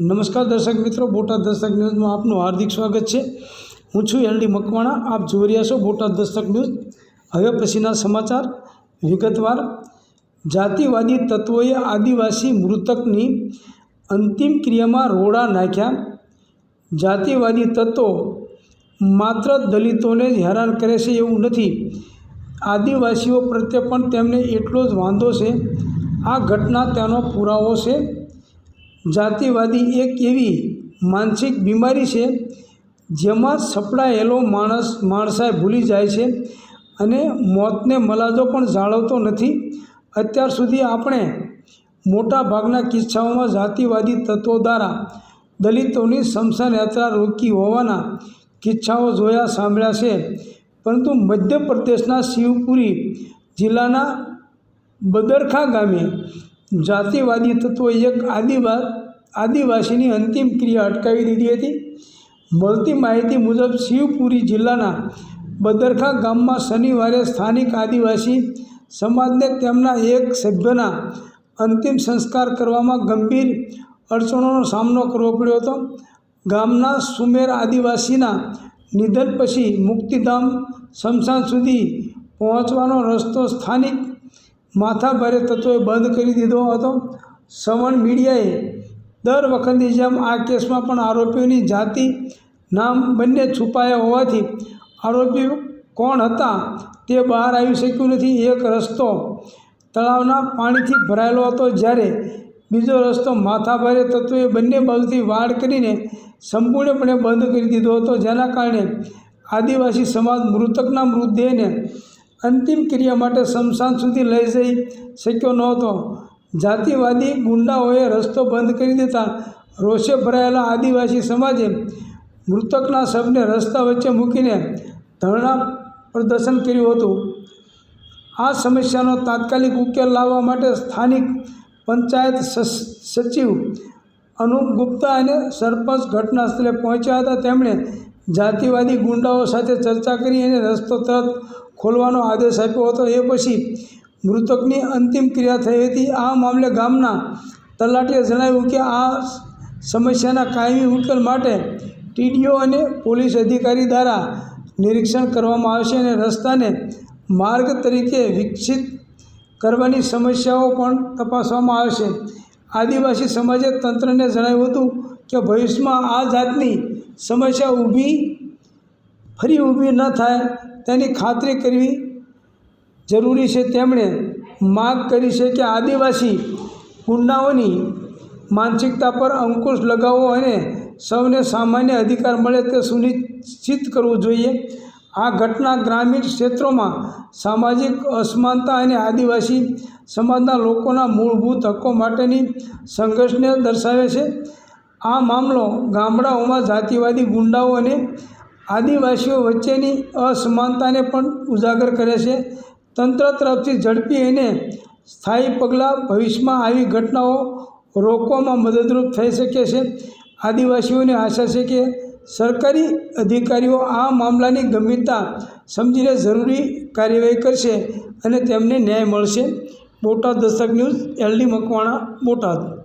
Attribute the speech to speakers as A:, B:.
A: નમસ્કાર દર્શક મિત્રો, બોટાદ દર્શક ન્યૂઝમાં આપનું હાર્દિક સ્વાગત છે. હું છું એલડી મકવાણા, આપ જોઈ રહ્યા છો બોટાદ દર્શક ન્યૂઝ. હવે પછીના સમાચાર. વિગતવાર, જાતિવાદી તત્વોએ આદિવાસી મૃતકની અંતિમ ક્રિયામાં રોડા નાખ્યા. જાતિવાદી તત્વો માત્ર દલિતોને જ હેરાન કરે છે એવું નથી. આદિવાસીઓ પ્રત્યે પણ તેમને એટલો જ વાંધો છે. આ ઘટના તેનો પુરાવો છે. જાતિવાદી એક એવી માનસિક બીમારી છે, જેમાં સપડાયેલો માણસ માણસાઈ ભૂલી જાય છે અને મોતને મલાજો પણ જાળવતો નથી. અત્યાર સુધી આપણે મોટા ભાગના કિસ્સાઓમાં જાતિવાદી તત્વો દ્વારા દલિતોની શમશાન યાત્રા રોકી હોવાના કિસ્સાઓ જોયા સાંભળ્યા છે. પરંતુ મધ્યપ્રદેશના શિવપુરી જિલ્લાના બદરખા ગામે જાતિવાદી તત્વોએ એક આદિવા આદિવાસીની અંતિમ ક્રિયા અટકાવી દીધી હતી. મળતી માહિતી મુજબ શિવપુરી જિલ્લાના બદરખા ગામમાં શનિવારે સ્થાનિક આદિવાસી સમાજને તેમના એક સભ્યના અંતિમ સંસ્કાર કરવામાં ગંભીર અડચણોનો સામનો કરવો પડ્યો હતો. ગામના સુમેર આદિવાસીના નિધન પછી મુક્તિધામ સ્મશાન સુધી પહોંચવાનો રસ્તો સ્થાનિક માથાભારે તત્વોએ બંધ કરી દીધો હતો. સવર્ણ મીડિયાએ દર વખતની જેમ આ કેસમાં પણ આરોપીઓની જાતિ, નામ બંને છુપાયા હોવાથી આરોપીઓ કોણ હતા તે બહાર આવી શક્યું નથી. એક રસ્તો તળાવના પાણીથી ભરાયેલો હતો જ્યારે બીજો રસ્તો માથાભારે તત્વોએ બંને બાજુથી વાડ કરીને સંપૂર્ણપણે બંધ કરી દીધો હતો. જેના કારણે આદિવાસી સમાજ મૃતકના મૃતદેહને અંતિમ ક્રિયા માટે સ્મશાન સુધી લઈ જઈ શક્યો નહોતો. જાતિવાદી ગુંડાઓએ રસ્તો બંધ કરી દેતા રોષે ભરાયેલા આદિવાસી સમાજે મૃતકના શબને રસ્તા વચ્ચે મૂકીને ધરણા પ્રદર્શન કર્યું હતું. આ સમસ્યાનો તાત્કાલિક ઉકેલ લાવવા માટે સ્થાનિક પંચાયત સચિવ અનુપ ગુપ્તા અને સરપંચ ઘટના સ્થળે પહોંચ્યા હતા. તેમણે જાતિવાદી ગુંડાઓ સાથે ચર્ચા કરી અને રસ્તો તરત ખોલવાનો આદેશ આપ્યો હતો. એ પછી મૃતકની અંતિમ ક્રિયા થઈ હતી. આ મામલે ગામના તલાટીએ જણાવ્યું કે આ સમસ્યાના કાયમી ઉકેલ માટે ટીડીઓ અને પોલીસ અધિકારી દ્વારા નિરીક્ષણ કરવામાં આવશે અને રસ્તાને માર્ગ તરીકે વિકસિત કરવાની સમસ્યાઓ પણ તપાસવામાં આવશે. આદિવાસી સમાજે તંત્રને જણાવ્યું હતું કે ભવિષ્યમાં આ જાતની સમસ્યા ઊભી, ફરી ઊભી ન થાય તેની ખાતરી કરવી જરૂરી છે. તેમણે માગ કરી છે કે આદિવાસી ગુંડાઓની માનસિકતા પર અંકુશ લગાવવો અને સૌને સામાન્ય અધિકાર મળે તે સુનિશ્ચિત કરવું જોઈએ. આ ઘટના ગ્રામીણ ક્ષેત્રોમાં સામાજિક અસમાનતા અને આદિવાસી સમાજના લોકોના મૂળભૂત હક્કો માટેની સંઘર્ષને દર્શાવે છે. આ મામલો ગામડાઓમાં જાતિવાદી ગુંડાઓ અને આદિવાસીઓ વચ્ચેની અસમાનતાને પણ ઉજાગર કરે છે. તંત્ર તરફથી ઝડપી અને સ્થાયી પગલાં ભવિષ્યમાં આવી ઘટનાઓ રોકવામાં મદદરૂપ થઈ શકે છે. આદિવાસીઓને આશા છે કે સરકારી અધિકારીઓ આ મામલાની ગંભીરતા સમજીને જરૂરી કાર્યવાહી કરશે અને તેમને ન્યાય મળશે. Botad Dastak news, LD Makwana, Botad.